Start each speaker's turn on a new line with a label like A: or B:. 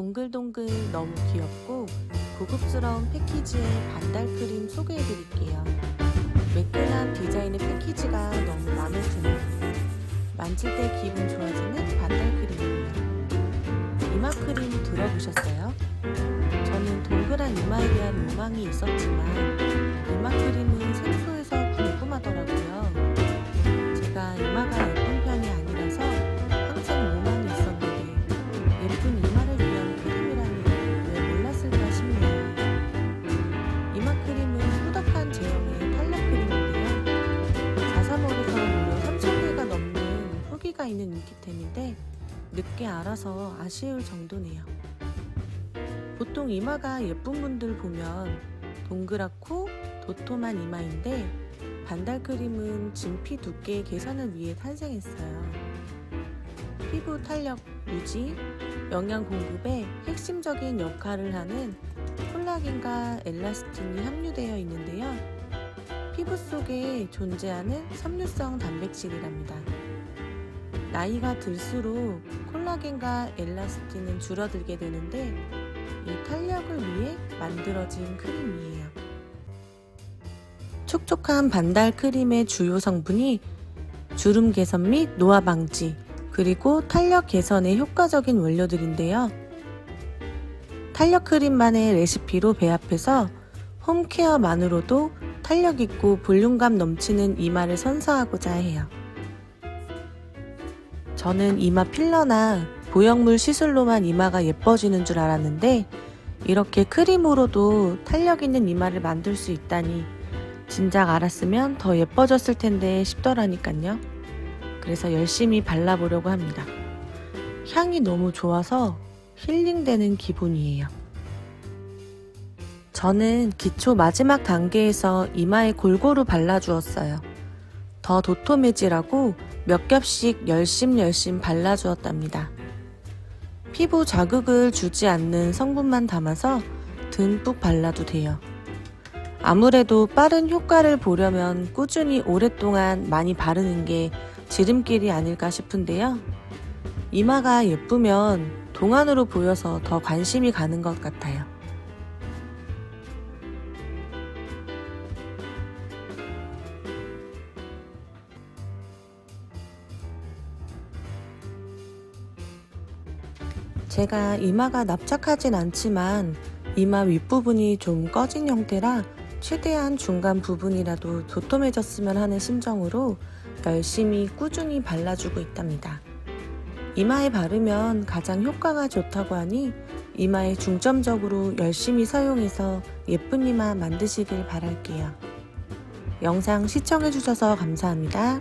A: 동글동글 너무 귀엽고 고급스러운 패키지의 반달 크림 소개해 드릴게요. 매끈한 디자인의 패키지가 너무 마음에 드네요. 만질 때 기분 좋아지는 반달 크림이에요. 이마 크림 들어보셨어요? 저는 동그란 이마에 대한 로망이 있었지만 인기템인데 늦게 알아서 아쉬울 정도네요. 보통 이마가 예쁜 분들 보면 동그랗고 도톰한 이마인데 반달 크림은 진피 두께 개선을 위해 탄생했어요. 피부 탄력 유지, 영양 공급에 핵심적인 역할을 하는 콜라겐과 엘라스틴이 함유되어 있는데요. 피부 속에 존재하는 섬유성 단백질이랍니다. 나이가 들수록 콜라겐과 엘라스틴은 줄어들게 되는데 이 탄력을 위해 만들어진 크림이에요. 촉촉한 반달 크림의 주요 성분이 주름 개선 및 노화 방지, 그리고 탄력 개선에 효과적인 원료들인데요. 탄력 크림만의 레시피로 배합해서 홈케어만으로도 탄력 있고 볼륨감 넘치는 이마를 선사하고자 해요. 저는 이마 필러나 보형물 시술로만 이마가 예뻐지는 줄 알았는데 이렇게 크림으로도 탄력 있는 이마를 만들 수 있다니 진작 알았으면 더 예뻐졌을 텐데 싶더라니깐요. 그래서 열심히 발라보려고 합니다. 향이 너무 좋아서 힐링되는 기분이에요. 저는 기초 마지막 단계에서 이마에 골고루 발라주었어요. 더 도톰해지라고 몇 겹씩 열심 열심 발라주었답니다. 피부 자극을 주지 않는 성분만 담아서 듬뿍 발라도 돼요. 아무래도 빠른 효과를 보려면 꾸준히 오랫동안 많이 바르는 게 지름길이 아닐까 싶은데요. 이마가 예쁘면 동안으로 보여서 더 관심이 가는 것 같아요. 제가 이마가 납작하진 않지만 이마 윗부분이 좀 꺼진 형태라 최대한 중간 부분이라도 도톰해졌으면 하는 심정으로 열심히 꾸준히 발라주고 있답니다. 이마에 바르면 가장 효과가 좋다고 하니 이마에 중점적으로 열심히 사용해서 예쁜 이마 만드시길 바랄게요. 영상 시청해주셔서 감사합니다.